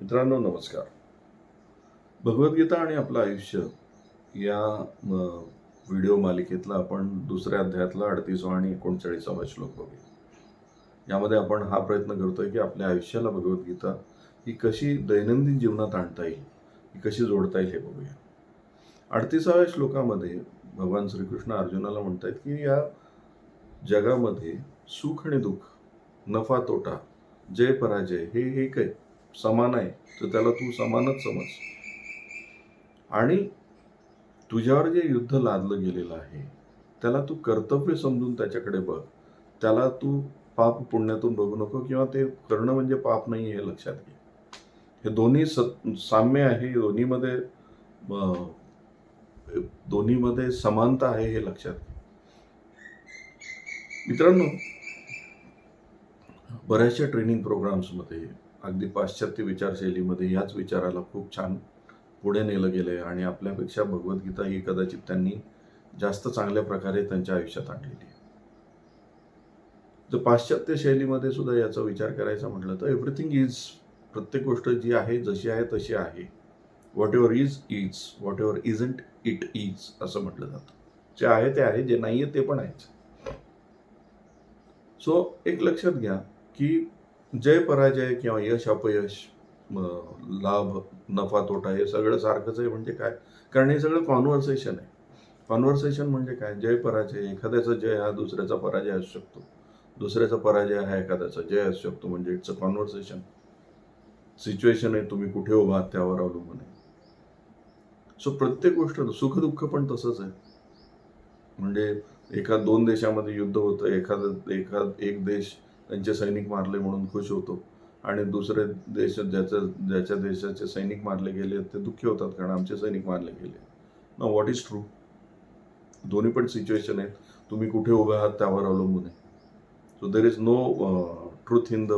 मित्रांनो नमस्कार. भगवद्गीता आणि आपलं आयुष्य या व्हिडिओ मालिकेतला आपण दुसऱ्या अध्यायातला अडतीसवा आणि एकोणचाळीसावा श्लोक बघूया. यामध्ये आपण हा प्रयत्न करतोय की आपल्या आयुष्याला भगवद्गीता ही कशी दैनंदिन जीवनात आणता येईल ही कशी जोडता येईल हे बघूया. अडतीसाव्या श्लोकामध्ये भगवान श्रीकृष्ण अर्जुनाला म्हणत आहेत की या जगामध्ये सुख आणि दुःख नफा तोटा जय पराजय हे एक आहे समान आहे तर त्याला तू समानच समज. आणि तुझ्यावर जे युद्ध लादलं गेलेलं आहे त्याला तू कर्तव्य समजून त्याच्याकडे बघ. त्याला तू पाप पुण्यातून बघू नको किंवा ते करणं म्हणजे पाप नाही हे लक्षात घे. हे दोन्ही सत साम्य आहे दोन्हीमध्ये दोन्हीमध्ये समानता आहे हे लक्षात घे. मित्रांनो बऱ्याचशा ट्रेनिंग प्रोग्राम्समध्ये अगदी पाश्चात्य विचारशैलीमध्ये याच विचाराला खूप छान पुढे नेलं गेलं आहे आणि आपल्यापेक्षा भगवद्गीता ही कदाचित त्यांनी जास्त चांगल्या प्रकारे त्यांच्या आयुष्यात आणलेली आहे. तर पाश्चात्य शैलीमध्ये सुद्धा याचा विचार करायचा म्हटलं तर एव्हरीथिंग इज प्रत्येक गोष्ट जी आहे जशी आहे तशी आहे. Whatever is is whatever isn't it is असं म्हटलं जातं. जे आहे ते आहे. जे नाही आहे ते पण आहेच. सो एक लक्षात घ्या की जय पराजय किंवा यश अपयश लाभ नफा तोटा हे सगळं सारखंच आहे. म्हणजे काय? कारण हे सगळं कॉन्व्हर्सेशन आहे. कॉन्व्हर्सेशन म्हणजे काय? जय पराजय. एखाद्याचा जय हा दुसऱ्याचा पराजय असू शकतो. दुसऱ्याचा पराजय हा एखाद्याचा जय असू शकतो. म्हणजे इट्स अ कॉन्व्हर्सेशन सिच्युएशन आहे तुम्ही कुठे उभा आहात त्यावर अवलंबून आहे. सो प्रत्येक गोष्ट सुखदुःख पण तसंच आहे. म्हणजे एका दोन देशामध्ये युद्ध होतं एखादं एखाद एक देश त्यांचे सैनिक मारले म्हणून खुश होतो. आणि दुसरे देश ज्याच्या ज्याच्या देशाचे सैनिक मारले गेले ते दुःखी होतात कारण आमचे सैनिक मारले गेले. न व्हॉट इज ट्रू दोन्ही पण सिच्युएशन आहेत. तुम्ही कुठे उभे आहात त्यावर अवलंबून आहे. So there is no truth in the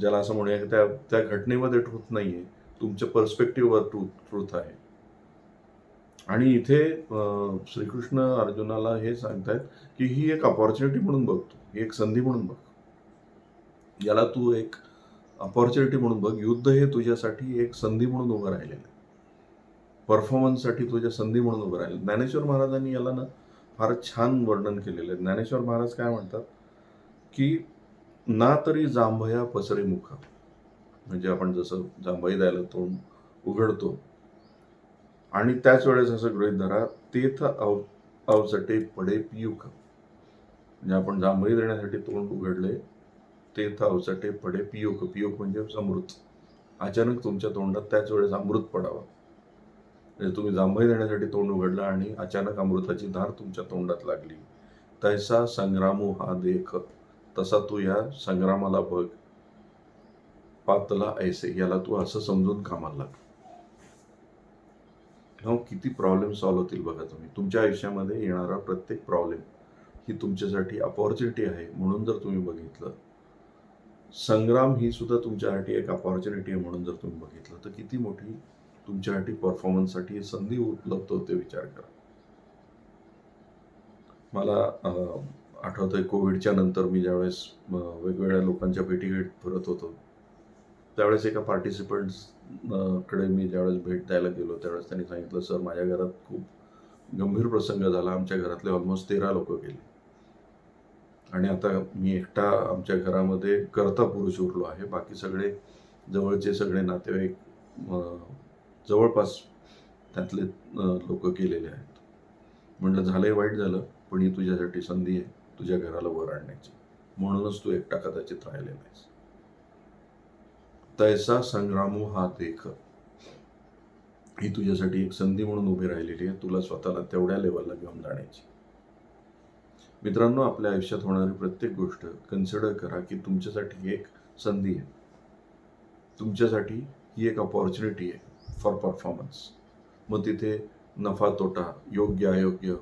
ज्याला असं म्हणूया की त्या त्या घटनेमध्ये ट्रूथ नाही आहे तुमच्या पर्स्पेक्टिव्हवर ट्रूथ ट्रूथ आहे. आणि इथे श्रीकृष्ण अर्जुनाला हे सांगतायत की ही एक अपॉर्च्युनिटी म्हणून बघतो ही एक संधी म्हणून बघ. याला तू एक अपॉर्च्युनिटी म्हणून बघ. युद्ध हे तुझ्यासाठी एक संधी म्हणून उभं राहिलेलं आहे. परफॉर्मन्ससाठी तुझ्या संधी म्हणून उभं राहिलं ज्ञानेश्वर महाराजांनी याला ना फार छान वर्णन केलेलं आहे. ज्ञानेश्वर महाराज काय म्हणतात की ना तरी जांभया पसरे मुखा. म्हणजे आपण जसं जांभई द्यायला तोंड उघडतो आणि त्याच वेळेस असं गृहित धरा तेथ अव अवचटे पडे पियुक म्हणजे आपण जांभळी देण्यासाठी तोंड उघडले तेथ अवचटे पडे पियुक पियुक म्हणजे अमृत अचानक तुमच्या तोंडात त्याच वेळेस अमृत पडावं. म्हणजे तुम्ही जांभळी देण्यासाठी तोंड उघडलं आणि अचानक अमृताची धार तुमच्या तोंडात लागली. तैसा संग्रामो हा देख. तसा तू या संग्रामाला बघ. पातला ऐसे याला तू असं समजून कामाला लाग. हो किती प्रॉब्लेम सॉल्व्ह होतील बघा तुम्ही. तुमच्या आयुष्यामध्ये येणारा प्रत्येक प्रॉब्लेम ही तुमच्यासाठी अपॉर्च्युनिटी आहे म्हणून जर तुम्ही बघितलं. संग्राम ही सुद्धा तुमच्यासाठी एक अपॉर्च्युनिटी आहे म्हणून जर तुम्ही बघितलं तर किती मोठी तुमच्यासाठी परफॉर्मन्ससाठी संधी उपलब्ध होते विचार करा. मला आठवतं आठवतंय कोविडच्या नंतर मी ज्यावेळेस वेगवेगळ्या लोकांच्या भेटी घेत फिरत होतो त्यावेळेस एका पार्टिसिपंट्सकडे मी ज्यावेळेस भेट द्यायला गेलो त्यावेळेस त्यांनी सांगितलं सर माझ्या घरात खूप गंभीर प्रसंग झाला. आमच्या घरातले ऑलमोस्ट तेरा लोक गेले. आणि आता मी एकटा आमच्या घरामध्ये करता पुरुष उरलो आहे. बाकी सगळे जवळचे सगळे नातेवाईक जवळपास त्यातले लोक गेलेले आहेत. म्हटलं झालंय वाईट झालं पण ही तुझ्यासाठी संधी आहे. तुझ्या घराला वर आणण्याची. म्हणूनच तू एकटा कदाचित राहिलेला आहेस. तैसा संग्रामो हा देख ही तुझ्यासाठी एक संधी म्हणून उभी राहिलेली आहे. तुला स्वतःला तेवढ्या लेवलला घेऊन जाण्याची. मित्रांनो आपल्या आयुष्यात होणारी प्रत्येक गोष्ट कन्सिडर करा की तुमच्यासाठी एक संधी आहे. तुमच्यासाठी ही एक अपॉर्च्युनिटी आहे फॉर परफॉर्मन्स मग तिथे नफा तोटा योग्य अयोग्य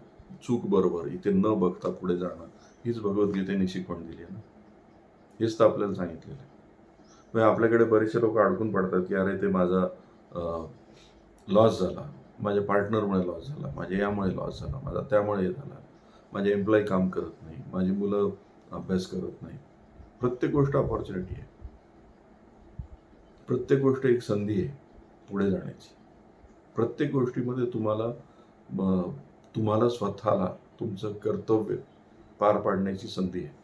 चूक बरोबर इथे न बघता पुढे जाणं हीच भगवद्गीतेने शिकवण दिली आहे ना? हेच तर आपल्याला सांगितलेलं आहे. म्हणजे आपल्याकडे बरेचसे लोक अडकून पडतात की अरे ते माझा लॉस झाला. माझ्या पार्टनरमुळे लॉस झाला. माझ्या यामुळे लॉस झाला. माझा त्यामुळे हे झाला. माझे एम्प्लॉई काम करत नाही. माझी मुलं अभ्यास करत नाही. प्रत्येक गोष्ट अपॉर्च्युनिटी आहे. प्रत्येक गोष्ट एक संधी आहे पुढे जाण्याची. प्रत्येक गोष्टीमध्ये तुम्हाला तुम्हाला स्वतःला तुमचं कर्तव्य पार पाडण्याची संधी आहे.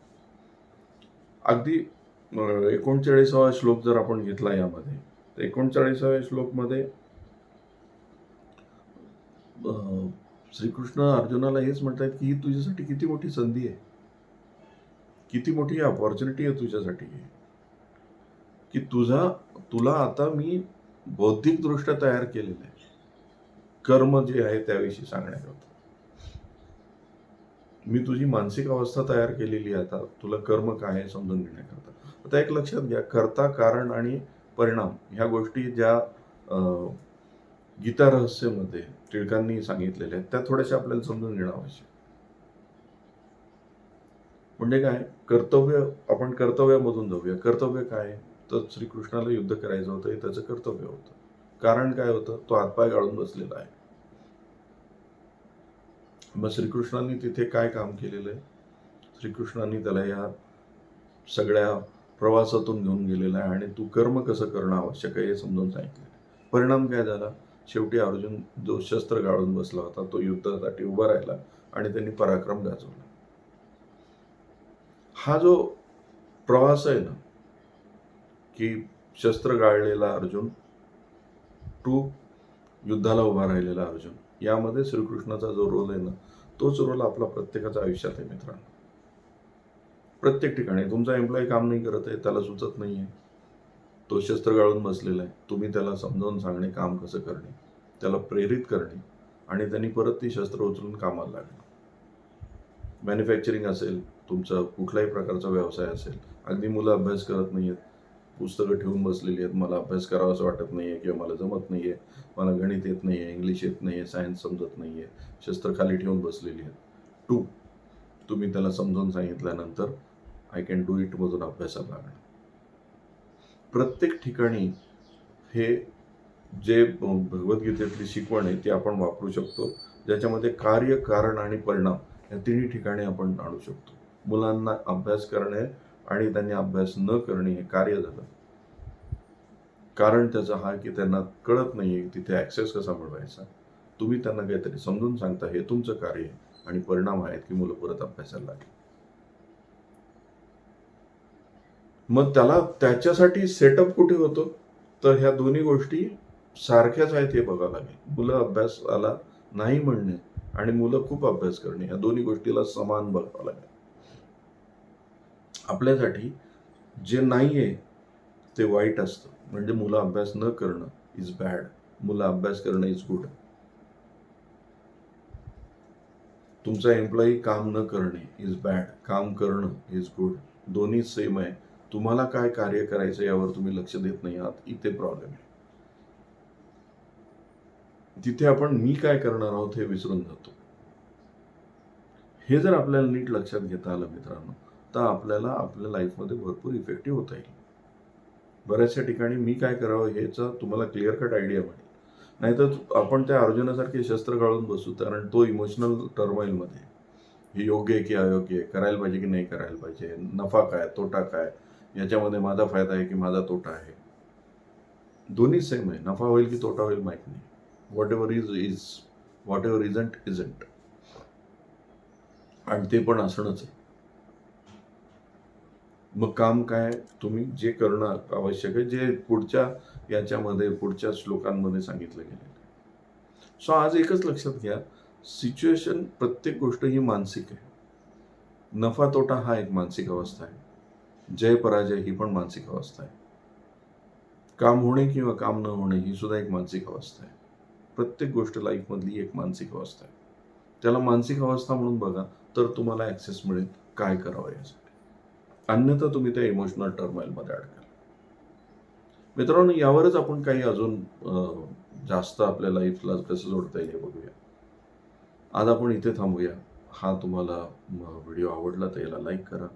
अगदी एकोणचाळीसावा श्लोक जर आपण घेतला यामध्ये तर एकोणचाळीसाव्या श्लोकमध्ये श्रीकृष्ण अर्जुनाला हेच म्हणतात की ही तुझ्यासाठी किती मोठी संधी आहे. किती मोठी अपॉर्च्युनिटी आहे तुझ्यासाठी. की तुझा तुला आता मी बौद्धिकदृष्ट्या तयार केलेलं आहे. कर्म जे आहे त्याविषयी सांगण्याकरता मी तुझी मानसिक अवस्था तयार केलेली आहे आता. तुला कर्म काय आहे समजून घेण्याकरता. आता एक लक्षात घ्या कर्ता कारण आणि परिणाम ह्या गोष्टी ज्या गीता रहस्यमध्ये टिळकांनी सांगितलेल्या आहेत त्या थोड्याशा आपल्याला समजून घेणं आवश्यक. म्हणजे काय? कर्तव्य आपण कर्तव्यामधून जाऊया. कर्तव्य काय? तर श्रीकृष्णाला युद्ध करायचं होतं हे त्याचं कर्तव्य होतं. कारण काय होतं? तो हातपाय गाळून बसलेला आहे. मग श्रीकृष्णांनी तिथे काय काम केलेलं आहे? श्रीकृष्णांनी त्याला या सगळ्या प्रवासातून घेऊन गेलेला आहे आणि तू कर्म कसं करणं आवश्यक आहे हे समजून सांगितलं. परिणाम काय झाला? शेवटी अर्जुन जो शस्त्र गाळून बसला होता तो युद्धासाठी उभा राहिला आणि त्यांनी पराक्रम गाजवला. हा जो प्रवास आहे ना की शस्त्र गाळलेला अर्जुन टू युद्धाला उभा राहिलेला अर्जुन यामध्ये श्रीकृष्णाचा जो रोल आहे ना तोच रोल आपला प्रत्येकाच्या आयुष्यात आहे मित्रांनो. प्रत्येक ठिकाणी. तुमचा एम्प्लॉई काम नाही करत आहे त्याला सुचत नाही आहे. तो शस्त्र गाळून बसलेला आहे. तुम्ही त्याला समजावून सांगणे काम कसं करणे त्याला प्रेरित करणे आणि त्यांनी परत ती शस्त्र उचलून कामाला लागणे. मॅन्युफॅक्चरिंग असेल तुमचा कुठल्याही प्रकारचा व्यवसाय असेल अगदी मुलं अभ्यास करत नाही आहेत पुस्तकं ठेवून बसलेली आहेत मला अभ्यास करावा असं वाटत नाही आहे किंवा मला जमत नाही आहे मला गणित येत नाही आहे इंग्लिश येत नाही आहे सायन्स समजत नाही आहे शस्त्र खाली ठेवून बसलेली आहेत. टू तुम्ही त्याला समजावून सांगितल्यानंतर आय कॅन डू इट मधून अभ्यासाला लागणं प्रत्येक ठिकाणी हे जे भगवद्गीतेतली शिकवण आहे ती आपण वापरू शकतो. ज्याच्यामध्ये कार्य कारण आणि परिणाम या तिन्ही ठिकाणी आपण आणू शकतो. मुलांना अभ्यास करणे आणि त्यांनी अभ्यास न करणे हे कार्य झालं. कारण त्याचं हा की त्यांना कळत नाहीये तिथे ऍक्सेस कसा मिळवायचा. तुम्ही त्यांना काहीतरी समजून सांगता हे तुमचं कार्य आहे आणि परिणाम आहेत की मुलं परत अभ्यासाला लागेल. मग त्याला त्याच्यासाठी सेटअप कुठे होतो? तर ह्या दोन्ही गोष्टी सारख्याच आहेत हे बघावं लागेल. मुलं अभ्यासाला नाही म्हणणे आणि मुलं खूप अभ्यास करणे या दोन्ही गोष्टीला समान बघावं लागेल. आपल्यासाठी जे नाही आहे ते वाईट असतं. म्हणजे मुलं अभ्यास न करणं इज बॅड मुलं अभ्यास करणं इज गुड तुमचा एम्प्लॉई काम न करणे इज बॅड काम करणं इज गुड दोन्ही सेम आहे. तुम्हाला काय कार्य करायचं यावर तुम्ही लक्ष देत नाही आहात इथे प्रॉब्लेम आहे. तिथे आपण मी काय करणार आहोत हे विसरून जातो. हे जर आपल्याला नीट लक्षात घेता आलं मित्रांनो तर आपल्याला आपल्या लाईफमध्ये भरपूर इफेक्टिव्ह होता येईल. बऱ्याचशा ठिकाणी मी काय करावं ह्याचा तुम्हाला क्लिअर कट आयडिया मिळेल नाहीतर आपण त्या अर्जुनासारखे शस्त्र गाळून बसू कारण तो इमोशनल टर्माईलमध्ये हे योग्य आहे की अयोग्य आहे करायला पाहिजे की नाही करायला पाहिजे नफा काय तोटा काय याच्यामध्ये माझा फायदा आहे की माझा तोटा आहे. दोन्ही सेम आहे. नफा होईल की तोटा होईल माहीत नाही. Whatever is is whatever isn't isn't आणि ते पण असणंच आहे. मग काम काय तुम्ही जे करणं आवश्यक आहे जे पुढच्या याच्यामध्ये पुढच्या श्लोकांमध्ये सांगितलं गेलेलं आहे. सो आज एकच लक्षात घ्या सिच्युएशन प्रत्येक गोष्ट ही मानसिक आहे. नफा तोटा हा एक मानसिक अवस्था आहे. जय पराजय ही पण मानसिक अवस्था आहे. काम होणे किंवा काम न होणे ही सुद्धा एक मानसिक अवस्था आहे. प्रत्येक गोष्ट लाईफमधली एक मानसिक अवस्था आहे. त्याला मानसिक अवस्था म्हणून बघा तर तुम्हाला ॲक्सेस मिळेल काय करावं यासाठी. अन्यथा तुम्ही त्या इमोशनल टर्माईलमध्ये अडकाल. मित्रांनो यावरच आपण काही अजून जास्त आपल्या लाईफला कसं जोडता येईल हे बघूया. आज आपण इथे थांबूया. हा तुम्हाला व्हिडिओ आवडला तर याला लाईक करा.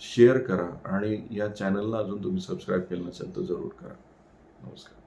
शेअर करा आणि या चॅनलला अजून तुम्ही सबस्क्राईब केलं नसेल तर जरूर करा. नमस्कार.